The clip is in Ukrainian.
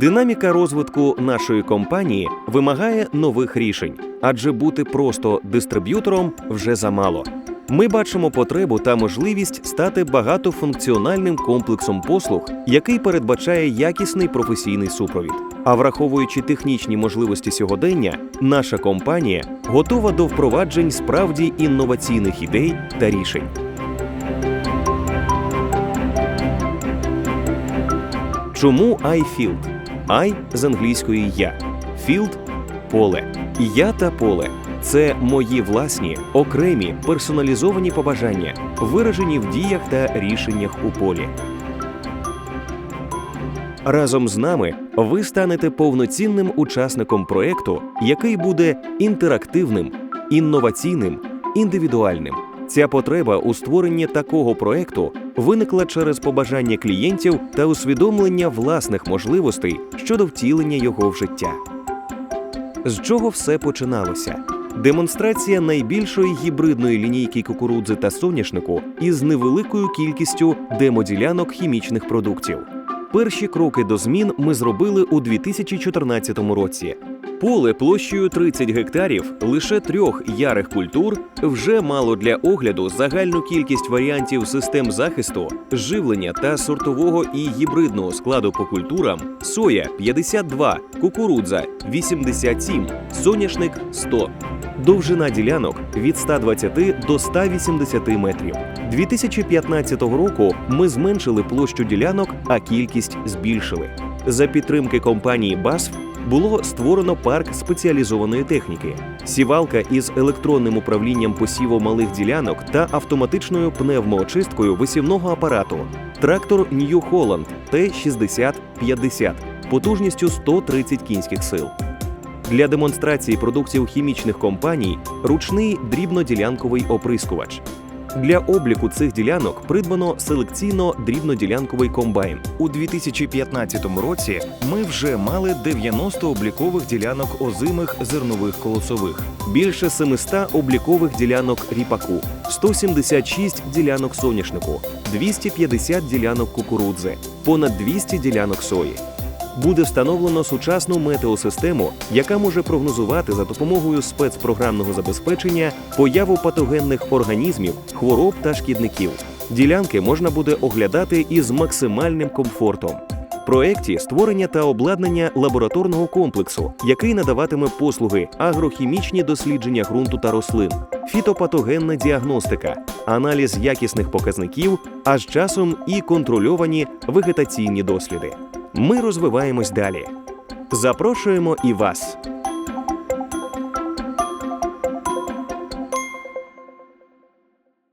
Динаміка розвитку нашої компанії вимагає нових рішень, адже бути просто дистриб'ютором вже замало. Ми бачимо потребу та можливість стати багатофункціональним комплексом послуг, який передбачає якісний професійний супровід. А враховуючи технічні можливості сьогодення, наша компанія готова до впроваджень справді інноваційних ідей та рішень. Чому iField? I з англійської я, Field – поле. Я та поле це мої власні, окремі, персоналізовані побажання, виражені в діях та рішеннях у полі. Разом з нами ви станете повноцінним учасником проекту, який буде інтерактивним, інноваційним, індивідуальним. Ця потреба у створенні такого проекту виникла через побажання клієнтів та усвідомлення власних можливостей щодо втілення його в життя. З чого все починалося? Демонстрація найбільшої гібридної лінійки кукурудзи та соняшнику із невеликою кількістю демоділянок хімічних продуктів. Перші кроки до змін ми зробили у 2014 році. Поле площею 30 гектарів лише трьох ярих культур вже мало для огляду загальну кількість варіантів систем захисту, живлення та сортового і гібридного складу по культурам: соя 52, кукурудза 87, соняшник 100. Довжина ділянок від 120 до 180 метрів. 2015 року ми зменшили площу ділянок, а кількість збільшили. За підтримки компанії BASF було створено парк спеціалізованої техніки, сівалка із електронним управлінням посіву малих ділянок та автоматичною пневмоочисткою висівного апарату, трактор New Holland Т-6050 потужністю 130 кінських сил. Для демонстрації продуктів хімічних компаній ручний дрібноділянковий оприскувач. Для обліку цих ділянок придбано селекційно дрібноділянковий комбайн. У 2015 році ми вже мали 90 облікових ділянок озимих зернових колосових, більше 700 облікових ділянок ріпаку, 176 ділянок соняшнику, 250 ділянок кукурудзи, понад 200 ділянок сої буде встановлено сучасну метеосистему, яка може прогнозувати за допомогою спецпрограмного забезпечення появу патогенних організмів, хвороб та шкідників. Ділянки можна буде оглядати із максимальним комфортом. В проєкті створення та обладнання лабораторного комплексу, який надаватиме послуги агрохімічні дослідження ґрунту та рослин, фітопатогенна діагностика, аналіз якісних показників, а з часом і контрольовані вегетаційні досліди. Ми розвиваємось далі. Запрошуємо і вас.